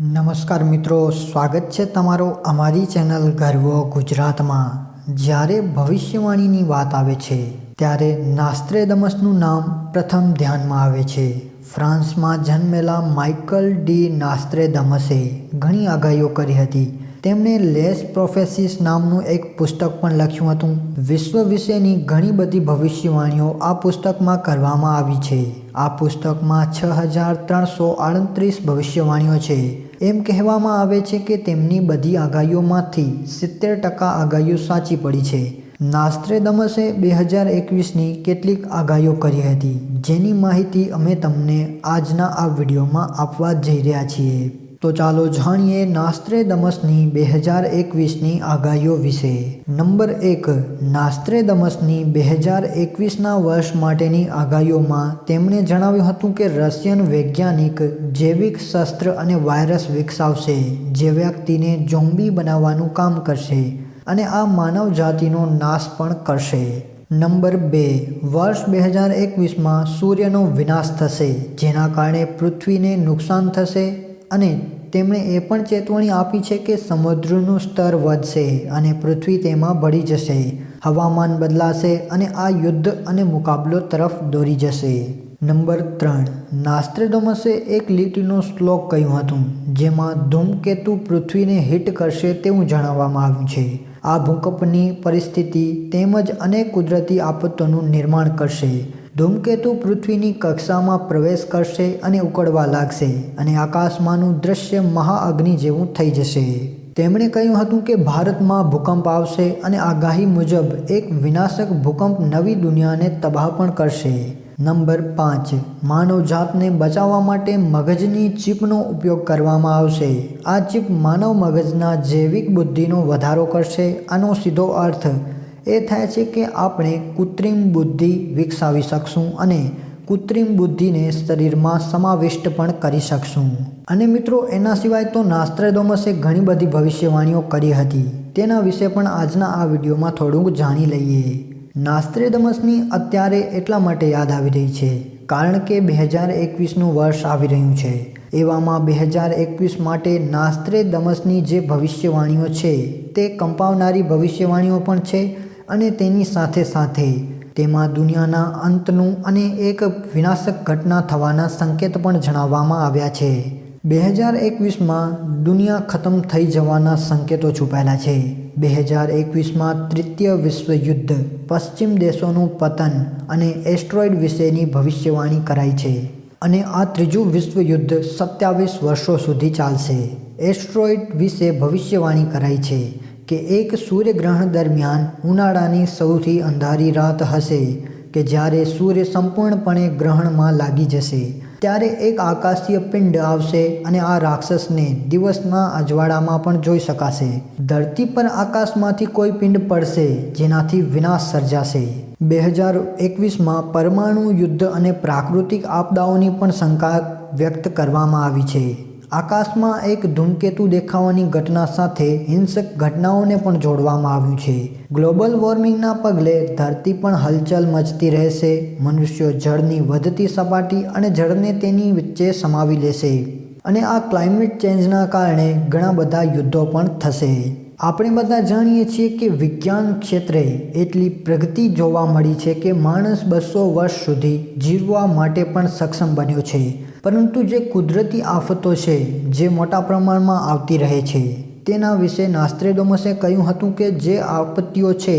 નમસ્કાર મિત્રો, સ્વાગત છે તમારો અમારી ચેનલ ગર્વો ગુજરાતમાં. જ્યારે ભવિષ્યવાણીની વાત આવે છે, ત્યારે નાસ્ત્રેદમસનું નામ પ્રથમ ધ્યાનમાં આવે છે. ફ્રાન્સમાં જન્મેલા માઇકલ ડી નાસ્ત્રેદમસે ઘણી આગાહીઓ કરી હતી. તેમણે લેસ પ્રોફેસિસ નામનું એક પુસ્તક પણ લખ્યું હતું. વિશ્વ વિશેની ઘણી બધી ભવિષ્યવાણીઓ આ પુસ્તકમાં કરવામાં આવી છે. આ પુસ્તકમાં છ હજાર ત્રણસો આડત્રીસ ભવિષ્યવાણીઓ છે. એમ કહેવામાં આવે છે કે તેમની બધી આગાહીઓમાંથી સિત્તેર ટકા આગાહીઓ સાચી પડી છે. નાસ્ત્રેદમસે બે હજાર એકવીસની કેટલીક આગાહીઓ કરી હતી, જેની માહિતી અમે તમને આજના આ વિડીયોમાં આપવા જઈ રહ્યા છીએ. તો ચાલો જાણીએ નાસ્ત્રેદમસની બે હજાર એકવીસની આગાહીઓ વિશે. નંબર એક, નાસ્ત્રેદમસની બે હજાર એકવીસના વર્ષ માટેની આગાહીઓમાં તેમણે જણાવ્યું હતું કે રશિયન વૈજ્ઞાનિક જૈવિક શસ્ત્ર અને વાયરસ વિકસાવશે, જે વ્યક્તિને ઝોમ્બી બનાવવાનું કામ કરશે અને આ માનવ જાતિનો નાશ પણ કરશે. નંબર બે, વર્ષ બે હજાર એકવીસમાં સૂર્યનો વિનાશ થશે, જેના કારણે પૃથ્વીને નુકસાન થશે? અને તેમણે એ પણ ચેતવણી આપી છે કે સમુદ્રનું સ્તર વધશે અને પૃથ્વી તેમાં ભળી જશે. હવામાન બદલાશે અને આ યુદ્ધ અને મુકાબલો તરફ દોરી જશે. નંબર ત્રણ. નાસ્ત્રેડોમસે એક લીટીનો શ્લોક કહ્યું હતું, જેમાં ધૂમકેતુ પૃથ્વીને હિટ કરશે તેવું જણાવવામાં આવ્યું છે. આ ભૂકંપની પરિસ્થિતિ તેમજ અનેક કુદરતી આફતોનું નિર્માણ કરશે. ધૂમકેતુ પૃથ્વીની કક્ષામાં પ્રવેશ કરશે અને ઉકળવા લાગશે અને આકાશમાંનું દૃશ્ય મહાઅગ્નિ જેવું થઈ જશે. તેમણે કહ્યું હતું કે ભારતમાં ભૂકંપ આવશે અને આગાહી મુજબ એક વિનાશક ભૂકંપ નવી દુનિયાને તબાહ પણ કરશે. નંબર પાંચ. માનવજાતને બચાવવા માટે મગજની ચીપનો ઉપયોગ કરવામાં આવશે. આ ચીપ માનવ મગજના જૈવિક બુદ્ધિનો વધારો કરશે. આનો સીધો અર્થ એ થાય છે કે આપણે કૃત્રિમ બુદ્ધિ વિકસાવી શકશું અને કૃત્રિમ બુદ્ધિને શરીરમાં સમાવિષ્ટ પણ કરી શકશું. અને મિત્રો, એના સિવાય તો નાસ્ત્રેદોમસે ઘણી બધી ભવિષ્યવાણીઓ કરી હતી. તેના વિશે પણ આજના આ વિડીયોમાં થોડુંક જાણી લઈએ. નાસ્ત્રેદમસની અત્યારે એટલા માટે યાદ આવી રહી છે, કારણ કે બે હજાર એકવીસનું વર્ષ આવી રહ્યું છે. એવામાં બે હજાર એકવીસ માટે નાસ્ત્રેદમસની જે ભવિષ્યવાણીઓ છે, તે કંપાવનારી ભવિષ્યવાણીઓ પણ છે અને તેની સાથે સાથે તેમાં દુનિયાના અંતનું અને એક વિનાશક ઘટના થવાના સંકેત પણ જણાવવામાં આવ્યા છે. બે હજાર એકવીસમાં દુનિયા ખતમ થઈ જવાના સંકેતો છુપાયેલા છે. બે હજાર એકવીસમાં તૃતીય વિશ્વયુદ્ધ પશ્ચિમ દેશોનું પતન અને એસ્ટ્રોઇડ વિશેની ભવિષ્યવાણી કરાઈ છે અને આ ત્રીજું વિશ્વયુદ્ધ સત્યાવીસ વર્ષો સુધી ચાલશે. એસ્ટ્રોઇડ વિશે ભવિષ્યવાણી કરાઈ છે. કે એક સૂર્યગ્રહણ દરમિયાન ઉનાળાની સૌથી અંધારી રાત હશે કે જ્યારે સૂર્ય સંપૂર્ણપણે ગ્રહણમાં લાગી જશે. ત્યારે એક આકાશીય પિંડ આવશે અને આ રાક્ષસને દિવસના અજવાળામાં પણ જોઈ શકાશે. ધરતી પર આકાશમાંથી કોઈ પિંડ પડશે જેનાથી વિનાશ સર્જાશે. બે હજાર એકવીસમાં પરમાણુ યુદ્ધ અને પ્રાકૃતિક આપદાઓની પણ શંકા વ્યક્ત કરવામાં આવી છે. આકાશમાં એક ધૂમકેતુ દેખાવાની ઘટના સાથે હિંસક ઘટનાઓને પણ જોડવામાં આવ્યું છે. ગ્લોબલ વોર્મિંગના પગલે ધરતી પણ હલચલ મચતી રહેશે. મનુષ્યો જળની વધતી સપાટી અને જળને તેની વચ્ચે સમાવી લેશે. અને આ ક્લાઇમેટ ચેન્જના કારણે ઘણા બધા યુદ્ધો પણ થશે. આપણે બધા જાણીએ છીએ કે વિજ્ઞાન ક્ષેત્રે એટલી પ્રગતિ જોવા મળી છે કે માણસ બસો વર્ષ સુધી જીવવા માટે પણ સક્ષમ બન્યો છે. પરંતુ જે કુદરતી આફતો છે, જે મોટા પ્રમાણમાં આવતી રહે છે, તેના વિશે નાસ્ત્રેડોમસે કહ્યું હતું કે જે આપત્તિઓ છે,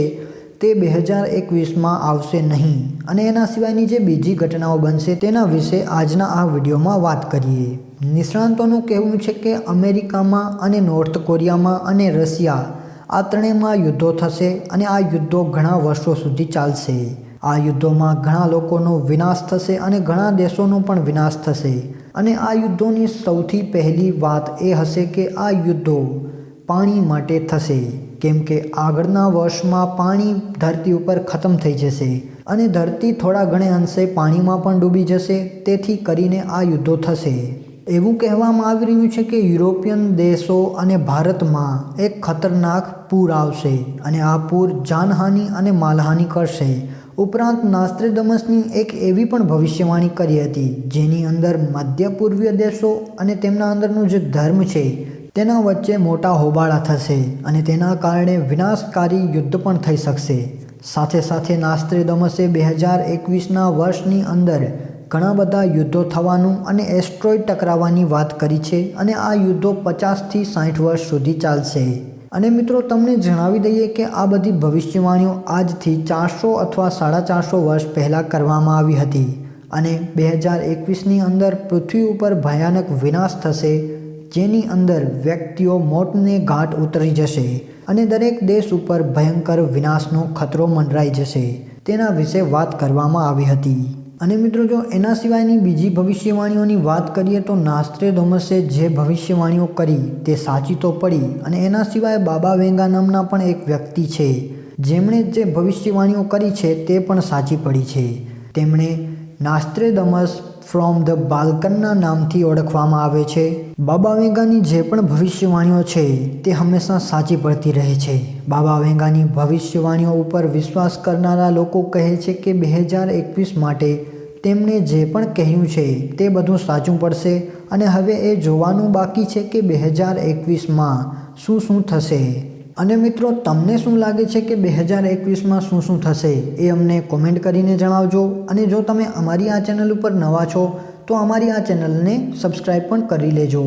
તે બે હજાર એકવીસમાં આવશે નહીં. અને એના સિવાયની જે બીજી ઘટનાઓ બનશે, તેના વિશે આજના આ વિડીયોમાં વાત કરીએ. નિષ્ણાંતોનું કહેવું છે કે અમેરિકામાં અને નોર્થ કોરિયામાં અને રશિયા આ ત્રણેયમાં યુદ્ધો થશે અને આ યુદ્ધો ઘણા વર્ષો સુધી ચાલશે. આ યુદ્ધોમાં ઘણા લોકોનો વિનાશ થશે અને ઘણા દેશોનો પણ વિનાશ થશે. અને આ યુદ્ધોની સૌથી પહેલી વાત એ હશે કે આ યુદ્ધો પાણી માટે થશે, કેમ કે આગળના વર્ષમાં પાણી ધરતી ઉપર ખતમ થઈ જશે અને ધરતી થોડા ઘણે અંશે પાણીમાં પણ ડૂબી જશે, તેથી કરીને આ યુદ્ધો થશે. એવું કહેવામાં આવી રહ્યું છે કે યુરોપિયન દેશો અને ભારતમાં એક ખતરનાક પૂર આવશે અને આ પૂર જાનહાનિ અને માલહાનિ કરશે. ઉપરાંત નાસ્ત્રેદમસની એક એવી પણ ભવિષ્યવાણી કરી હતી, જેની અંદર મધ્ય પૂર્વીય દેશો અને તેમના અંદરનું જે ધર્મ છે, તેના વચ્ચે મોટા હોબાળા થશે અને તેના કારણે વિનાશકારી યુદ્ધ પણ થઈ શકશે. સાથે સાથે નાસ્ત્રેદમસે બે હજાર એકવીસના વર્ષની અંદર ઘણા બધા યુદ્ધો થવાનું અને એસ્ટ્રોઇડ ટકરાવવાની વાત કરી છે અને આ યુદ્ધો પચાસથી સાઠ વર્ષ સુધી ચાલશે. અને મિત્રો તમને જણાવી દઈએ કે આ બધી ભવિષ્યવાણીઓ આજથી ચારસો અથવા સાડા ચારસો વર્ષ પહેલાં કરવામાં આવી હતી અને બે હજાર એકવીસની અંદર પૃથ્વી ઉપર ભયાનક વિનાશ થશે, જેની અંદર વ્યક્તિઓ મોતને ઘાટ ઉતરી જશે અને દરેક દેશ ઉપર ભયંકર વિનાશનો ખતરો મંડરાઈ જશે, તેના વિશે વાત કરવામાં આવી હતી. અને મિત્રો જો એના સિવાયની બીજી ભવિષ્યવાણીઓની વાત કરીએ તો નાસ્ત્રે ધોમસે જે ભવિષ્યવાણીઓ કરી તે સાચી તો પડી અને એના સિવાય બાબા વેંગા નામના પણ એક વ્યક્તિ છે. જેમણે જે ભવિષ્યવાણીઓ કરી છે તે પણ સાચી પડી છે. તેમણે નાસ્ત્રે ધમસ ફ્રોમ ધ બાલ્કનના નામથી ઓળખવામાં આવે છે. બાબા વેંગાની જે પણ ભવિષ્યવાણીઓ છે તે હંમેશા સાચી પડતી રહે છે. બાબા વેંગાની ભવિષ્યવાણીઓ ઉપર વિશ્વાસ કરનારા લોકો કહે છે કે બે હજાર એકવીસ માટે તેમણે જે પણ કહ્યું છે તે બધું સાચું પડશે અને હવે એ જોવાનું બાકી છે કે બે હજાર એકવીસમાં શું શું થશે. અને મિત્રો, તમને શું લાગે છે કે બે હજાર એકવીસમાં શું શું થશે એ અમને કોમેન્ટ કરીને જણાવજો. અને જો તમે અમારી આ ચેનલ ઉપર નવા છો, તો અમારી આ ચેનલને સબસ્ક્રાઈબ પણ કરી લેજો.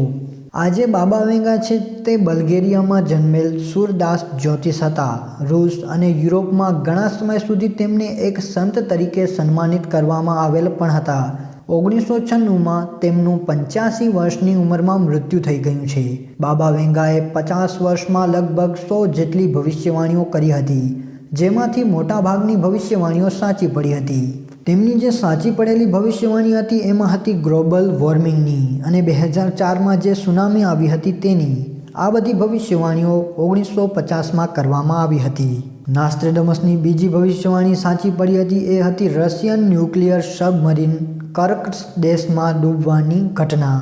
આજે બાબા વેંગા છે તે બલ્ગેરિયામાં જન્મેલ સુરદાસ જ્યોતિષ હતા રૂસ અને યુરોપમાં ઘણા સમય સુધી તેમને એક સંત તરીકે સન્માનિત કરવામાં આવેલ પણ હતા. ઓગણીસો છન્નુંમાં તેમનું પંચ્યાસી વર્ષની ઉંમરમાં મૃત્યુ થઈ ગયું છે. બાબા વેંગાએ પચાસ વર્ષમાં લગભગ સો જેટલી ભવિષ્યવાણીઓ કરી હતી, જેમાંથી મોટાભાગની ભવિષ્યવાણીઓ સાચી પડી હતી. તેમની જે સાચી પડેલી ભવિષ્યવાણી હતી, એમાં હતી ગ્લોબલ વોર્મિંગની અને બે હજાર ચારમાં જે સુનામી આવી હતી તેની, આ બધી ભવિષ્યવાણીઓ ઓગણીસો પચાસમાં કરવામાં આવી હતી. નાસ્ટ્રેડમસની બીજી ભવિષ્યવાણી સાચી પડી હતી એ હતી રશિયન ન્યુક્લિયર સબમરીન કર્ક દેશમાં ડૂબવાની ઘટના,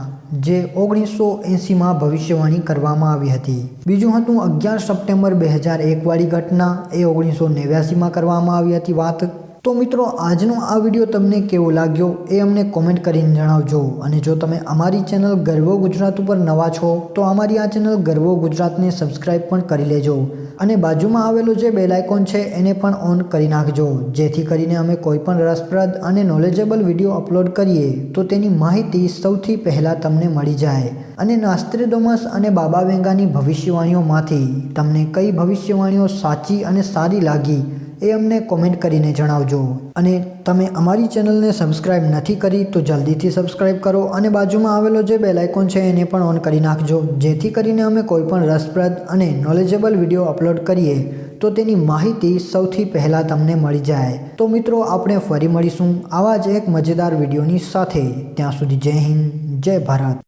જે ઓગણીસો એંસીમાં ભવિષ્યવાણી કરવામાં આવી હતી. બીજું હતું અગિયાર સપ્ટેમ્બર બે હજાર એકવાળી ઘટના, એ ઓગણીસો નેવ્યાસીમાં કરવામાં આવી હતી વાત તો મિત્રો, આજનો આ વીડિયો તમને કેવો લાગ્યો એ અમને કોમેન્ટ કરીને જણાવજો. અને જો તમે અમારી ચેનલ ગર્વો ગુજરાત ઉપર નવા છો, તો અમારી આ ચેનલ ગર્વો ગુજરાતને સબસ્ક્રાઇબ પણ કરી લેજો. અને બાજુમાં આવેલું જે બેલ છે, એને પણ ઓન કરી નાખજો. જેથી કરીને અમે કોઈ પણ રસપ્રદ અને નોલેજેબલ વીડિયો અપલોડ કરીએ, તો તેની માહિતી સૌથી પહેલાં તમને મળી જાય. અને નાસ્ત્રેડોમસ અને બાબા વેંગાની ભવિષ્યવાણીઓમાંથી તમને કઈ ભવિષ્યવાણીઓ સાચી અને સારી લાગી એ અમને કોમેન્ટ કરીને જણાવજો. અને તમે અમારી ચેનલને સબસ્ક્રાઇબ નથી કરી તો જલ્દીથી સબસ્ક્રાઇબ કરો અને બાજુમાં આવેલો જે બેલ આઇકોન છે એને પણ ઓન કરી નાખજો. જેથી કરીને અમે કોઈપણ રસપ્રદ અને નોલેજેબલ વીડિયો અપલોડ કરીએ તો તેની માહિતી સૌથી પહેલાં તમને મળી જાય. તો મિત્રો, આપણે ફરી મળીશું આવા જ એક મજેદાર વિડીયોની સાથે. ત્યાં સુધી જય હિન્દ, જય ભારત.